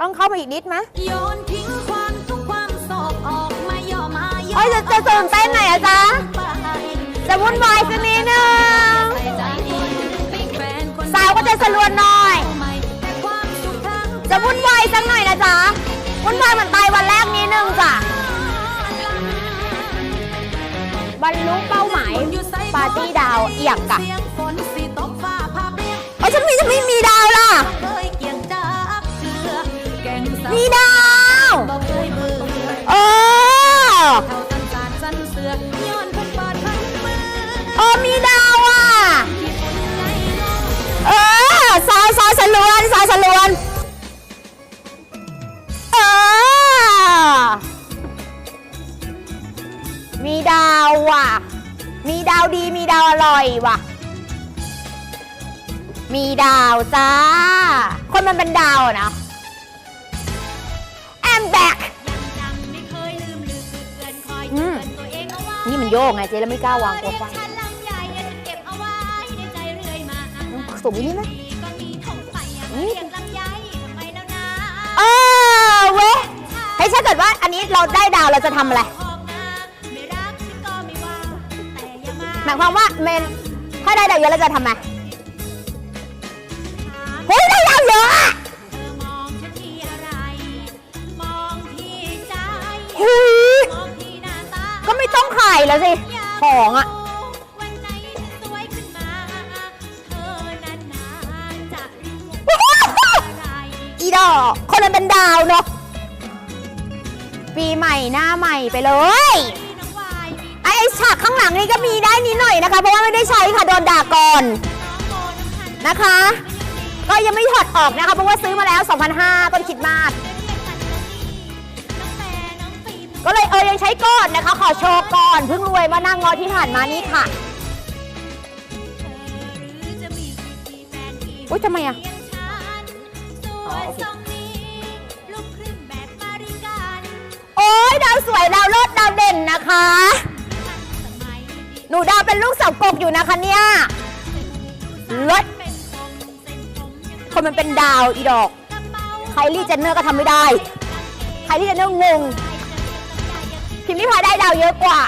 ต้องเข้ามาอีกนิดไหมโยนทิ้งความทุกข์ความโศกออกมาย่อมายอเอ้ยจะจะตื่นเต้นหน่อยอะจ๊ะจะวุ่นวายสักนิดนึงใส่ใจดีปิ๊กแฟนคนสาวก็จะสลวนหน่อย ใหม่แต่ความสุขทั้งจะวุ่นวายสักหน่อยนะจ๊ะวุ่นวายเหมือนตายวันแรกนิดนึงจ้ะบรรลุเป้าหมายปาร์ตี้ดาวเอียกกะ เสียง นพุ่งปาดพันมือเออมีดาวอะที่ฝนไหลลงเออซอยซอยสลวนซอยสลวนเออมีดาวว่ะ มีดาวดีมีดาวอร่อยว่ะ มีดาวจ้า คนมันเป็นดาวอะนะ อนคอยอืเตืมอนตัวเองเอาไว้นี่มันโยกไงเจ๊แล้วไม่กล้าวางตัวเรียกไว้ฉันลำใหญ่ฉันเก็บเอาไว้ในใจเรื่อยมาสูงนิดไหมก็มีทงไฟอะอืมามเรียกลำไยทำไมแล้วนะเออเว้ยเฮ้ยถ้าเกิดว่าอันนี้เราได้ดาวเราจะทำอะไรขอบนะไม่รักฉันก็ไม่ว่าแต่อย่ามาหมายความว่าเมนถ้าได้ดาวเยอะเราจะทำไงถามเฮ้ยได้ดาวเยอะ ไม่ต้องขายแล้วสิ ของอะวันไหนสวยขึ้นมาเธอนั้นนาจะรู้อะไรอีดอกคนมันเป็นดาวเนาะปีใหม่หน้าใหม่ไปเลยน้องวายมีไอ้ฉากข้างหลังนี่ก็มีได้นิดหน่อยนะคะ เพราะว่าไม่ได้ใช้ค่ะโดนด่าก่อนน้องโบน้ำพันนะคะ ก็ยังไม่ถอดออกนะคะเพราะว่าซื้อมาแล้ว2,500ต้นคิดมาก ก็เลยเออยังใช้ก่อนนะคะ ขอโชว์ก่อนเพิ่งรวยมานั่งงอที่ผ่านมานี้ค่ะหรือจะมีกี่แฟนที่อุ๊ยทำไมอะเลี้ยงฉันสวยทรงนี้ลูกครึ่งแบบมาริกันโอ้ยดาวสวยดาวเลิศดาวเด่นนะคะสมัยดีหนูดาวเป็นลูกสาวกบอยู่นะคะเนี่ยเลิศเป็นทรงเส้นผมยังคนมันเป็นดาวอีดอกกระเป๋าไคลี่เจนเนอร์ก็ทำไม่ได้ไคลี่เจนเนอร์งง พิมพ์ริพายได้ดาวเยอะกว่า